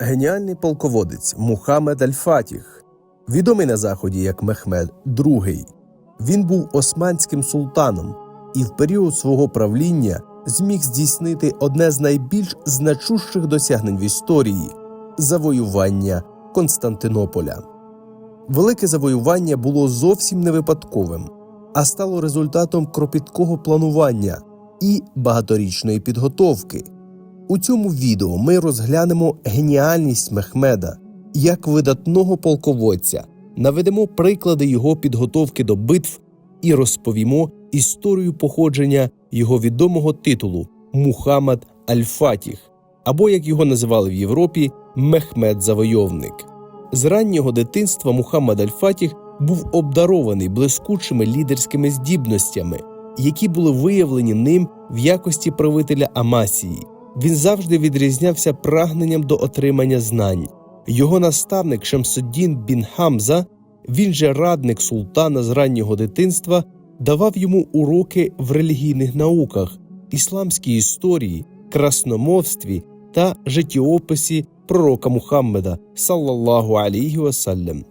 Геніальний полководець Мухаммед Аль-Фатіх, відомий на заході як Мехмед II. Він був османським султаном і в період свого правління зміг здійснити одне з найбільш значущих досягнень в історії завоювання Константинополя. Велике завоювання було зовсім не випадковим, а стало результатом кропіткого планування і багаторічної підготовки. У цьому відео ми розглянемо геніальність Мехмеда як видатного полководця, наведемо приклади його підготовки до битв і розповімо історію походження його відомого титулу Мухаммад Аль-Фатіх, або як його називали в Європі Мехмед Завойовник. З раннього дитинства Мухаммад Аль-Фатіх був обдарований блискучими лідерськими здібностями, які були виявлені ним в якості правителя Амасії. Він завжди відрізнявся прагненням до отримання знань. Його наставник Шамсуддін бін Хамза, він же радник султана з раннього дитинства, давав йому уроки в релігійних науках, ісламській історії, красномовстві та життєописі пророка Мухаммеда, саллаллаху алейхі васалям.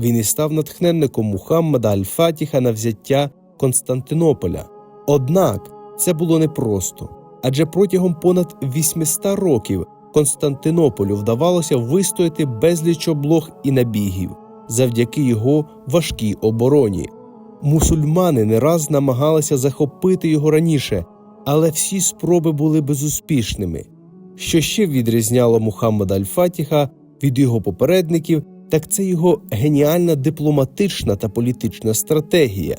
Він і став натхненником Мухаммеда Аль-Фатіха на взяття Константинополя. Однак це було непросто, адже протягом понад 800 років Константинополю вдавалося вистояти безліч облог і набігів завдяки його важкій обороні. Мусульмани не раз намагалися захопити його раніше, але всі спроби були безуспішними. Що ще відрізняло Мухаммада Аль-Фатіха від його попередників, так це його геніальна дипломатична та політична стратегія.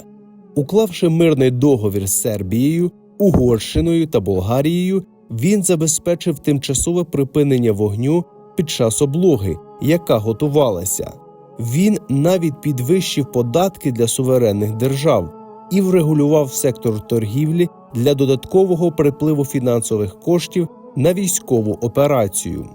Уклавши мирний договір з Сербією, Угорщиною та Болгарією, він забезпечив тимчасове припинення вогню під час облоги, яка готувалася. Він навіть підвищив податки для суверенних держав і врегулював сектор торгівлі для додаткового припливу фінансових коштів на військову операцію.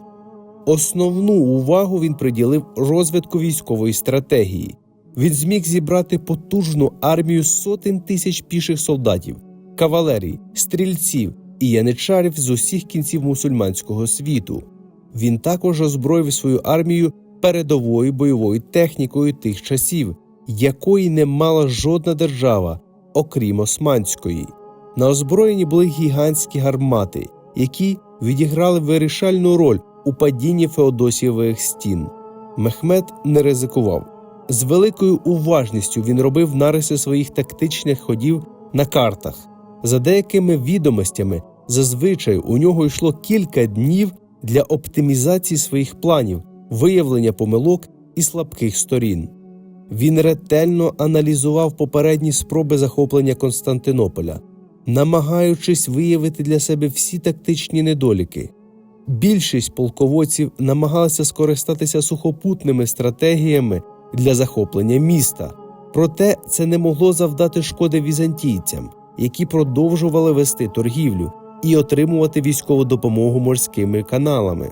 Основну увагу він приділив розвитку військової стратегії. Він зміг зібрати потужну армію сотень тисяч піших солдатів, кавалерій, стрільців і яничарів з усіх кінців мусульманського світу. Він також озброїв свою армію передовою бойовою технікою тих часів, якої не мала жодна держава, окрім османської. На озброєнні були гігантські гармати, які відіграли вирішальну роль у падінні Феодосієвих стін. Мехмед не ризикував. З великою уважністю він робив нариси своїх тактичних ходів на картах. За деякими відомостями, зазвичай у нього йшло кілька днів для оптимізації своїх планів, виявлення помилок і слабких сторін. Він ретельно аналізував попередні спроби захоплення Константинополя, намагаючись виявити для себе всі тактичні недоліки. Більшість полководців намагалися скористатися сухопутними стратегіями для захоплення міста, проте це не могло завдати шкоди візантійцям, які продовжували вести торгівлю і отримувати військову допомогу морськими каналами.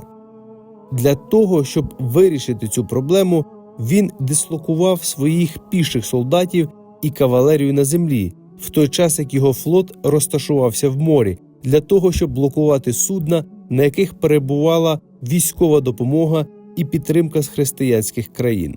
Для того, щоб вирішити цю проблему, він дислокував своїх піших солдатів і кавалерію на землі, в той час як його флот розташувався в морі для того, щоб блокувати судна, на яких перебувала військова допомога і підтримка з християнських країн.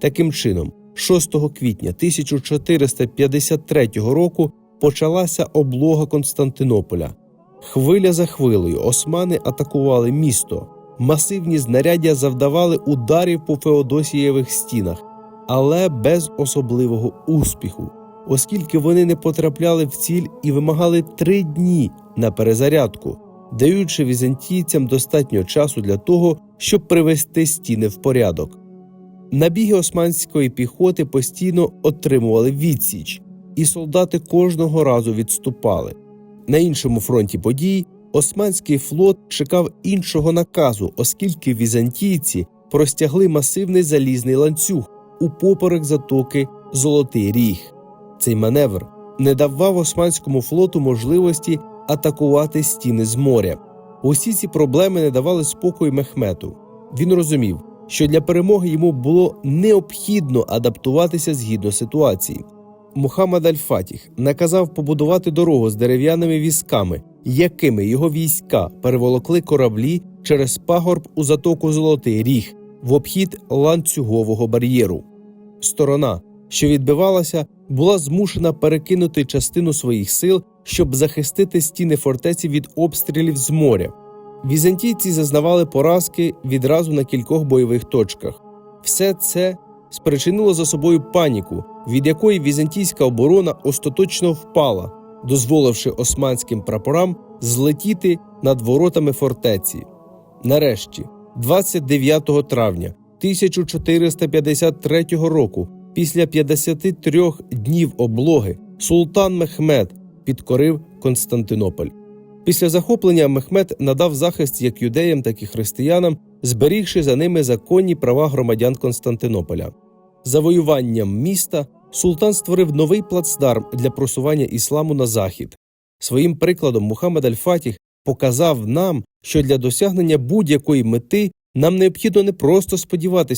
Таким чином, 6 квітня 1453 року почалася облога Константинополя. Хвиля за хвилею османи атакували місто, масивні знаряддя завдавали ударів по Феодосієвих стінах, але без особливого успіху, оскільки вони не потрапляли в ціль і вимагали три дні на перезарядку, даючи візантійцям достатньо часу для того, щоб привести стіни в порядок. Набіги османської піхоти постійно отримували відсіч, і солдати кожного разу відступали. На іншому фронті подій османський флот чекав іншого наказу, оскільки візантійці простягли масивний залізний ланцюг у поперек затоки Золотий Ріг. Цей маневр не давав османському флоту можливості атакувати стіни з моря. Усі ці проблеми не давали спокою Мехмету. Він розумів, що для перемоги йому було необхідно адаптуватися згідно ситуації. Мухаммад Аль-Фатіх наказав побудувати дорогу з дерев'яними візками, якими його війська переволокли кораблі через пагорб у затоку Золотий Ріг в обхід ланцюгового бар'єру. Сторона, що відбивалася, була змушена перекинути частину своїх сил, щоб захистити стіни фортеці від обстрілів з моря. Візантійці зазнавали поразки відразу на кількох бойових точках. Все це спричинило за собою паніку, від якої візантійська оборона остаточно впала, дозволивши османським прапорам злетіти над воротами фортеці. Нарешті, 29 травня 1453 року, після 53 днів облоги, султан Мехмед підкорив Константинополь. Після захоплення Мехмед надав захист як юдеям, так і християнам, зберігши за ними законні права громадян Константинополя. Завоюванням міста султан створив новий плацдарм для просування ісламу на захід. Своїм прикладом Мухаммед Аль-Фатіх показав нам, що для досягнення будь-якої мети нам необхідно не просто сподіватися